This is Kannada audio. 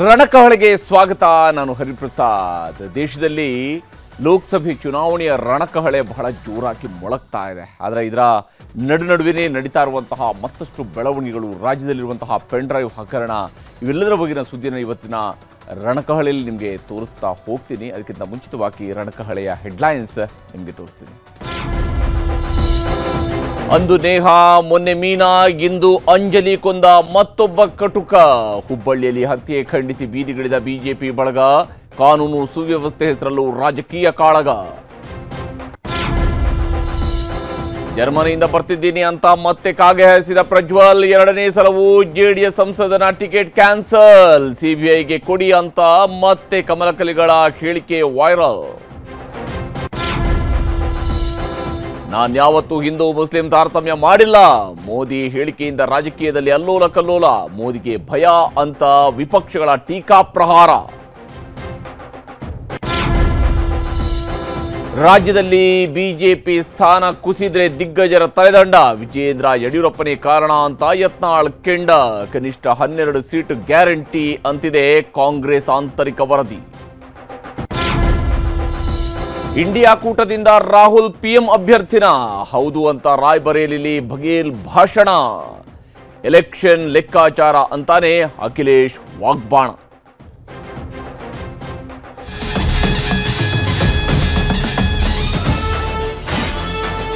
ರಣಕಹಳೆಗೆ ಸ್ವಾಗತ, ನಾನು ಹರಿಪ್ರಸಾದ್. ದೇಶದಲ್ಲಿ ಲೋಕಸಭೆ ಚುನಾವಣೆಯ ರಣಕಹಳೆ ಬಹಳ ಜೋರಾಗಿ ಮೊಳಗ್ತಾ ಇದೆ. ಆದರೆ ಇದರ ನಡು ನಡುವೆನೇ ನಡೀತಾ ಇರುವಂತಹ ಮತ್ತಷ್ಟು ಬೆಳವಣಿಗೆಗಳು, ರಾಜ್ಯದಲ್ಲಿರುವಂತಹ ಪೆನ್ ಡ್ರೈವ್ ಹಗರಣ, ಇವೆಲ್ಲದರ ಬಗೆಗಿನ ಸುದ್ದಿನ ಇವತ್ತಿನ ರಣಕಹಳೆಯಲ್ಲಿ ನಿಮಗೆ ತೋರಿಸ್ತಾ ಹೋಗ್ತೀನಿ. ಅದಕ್ಕಿಂತ ಮುಂಚಿತವಾಗಿ ರಣಕಹಳೆಯ ಹೆಡ್ಲೈನ್ಸ್ ನಿಮಗೆ ತೋರಿಸ್ತೀನಿ. ಅಂದು ನೇಹ, ಮೊನ್ನೆ ಮೀನಾ, ಇಂದು ಅಂಜಲಿ ಕೊಂದ ಮತ್ತೊಬ್ಬ ಕಟುಕ. ಹುಬ್ಬಳ್ಳಿಯಲ್ಲಿ ಹತ್ಯೆ ಖಂಡಿಸಿ ಬೀದಿಗಿಳಿದ ಬಿಜೆಪಿ ಬಳಗ. ಕಾನೂನು ಸುವ್ಯವಸ್ಥೆ ಹೆಸರಲ್ಲೂ ರಾಜಕೀಯ ಕಾಳಗ. ಜರ್ಮನಿಯಿಂದ ಬರ್ತಿದ್ದೀನಿ ಅಂತ ಮತ್ತೆ ಕಾಗೆ ಹಾಯಿಸಿದ ಪ್ರಜ್ವಲ್, ಎರಡನೇ ಸಲವೂ ಜೆಡಿಎಸ್ ಸಂಸದನ ಟಿಕೆಟ್ ಕ್ಯಾನ್ಸಲ್. ಸಿಬಿಐಗೆ ಕೊಡಿ ಅಂತ ಮತ್ತೆ ಕಮಲಕಲಿಗಳ ಹೇಳಿಕೆ ವೈರಲ್. ನಾನ್ ಯಾವತ್ತೂ ಹಿಂದೂ, ಮುಸ್ಲಿಂ ತಾರತಮ್ಯ ಮಾಡಿಲ್ಲ. ಮೋದಿ ಹೇಳಿಕೆಯಿಂದ ರಾಜಕೀಯದಲ್ಲಿ ಅಲ್ಲೋಲ ಕಲ್ಲೋಲ. ಮೋದಿಗೆ ಭಯ ಅಂತ ವಿಪಕ್ಷಗಳ ಟೀಕಾ ಪ್ರಹಾರ. ರಾಜ್ಯದಲ್ಲಿ ಬಿಜೆಪಿ ಸ್ಥಾನ ಕುಸಿದ್ರೆ ದಿಗ್ಗಜರ ತಲೆದಂಡ. ವಿಜೇಂದ್ರ ಯಡಿಯೂರಪ್ಪನೇ ಕಾರಣ ಅಂತ ಯತ್ನಾಳ್ ಕೆಂಡ. ಕನಿಷ್ಠ ಹನ್ನೆರಡು ಸೀಟ್ ಗ್ಯಾರಂಟಿ ಅಂತಿದೆ ಕಾಂಗ್ರೆಸ್ ಆಂತರಿಕ ವರದಿ. ಇಂಡಿಯಾ ಕೂಟದಿಂದ ರಾಹುಲ್ ಪಿಎಂ ಅಭ್ಯರ್ಥಿನ. ಹೌದು ಅಂತ ರಾಯ್ಬರೇಲಿಲಿ ಬಘೇಲ್ ಭಾಷಣ. ಎಲೆಕ್ಷನ್ ಲೆಕ್ಕಾಚಾರ ಅಂತಾನೆ ಅಖಿಲೇಶ್ ವಾಗ್ಬಾಣ.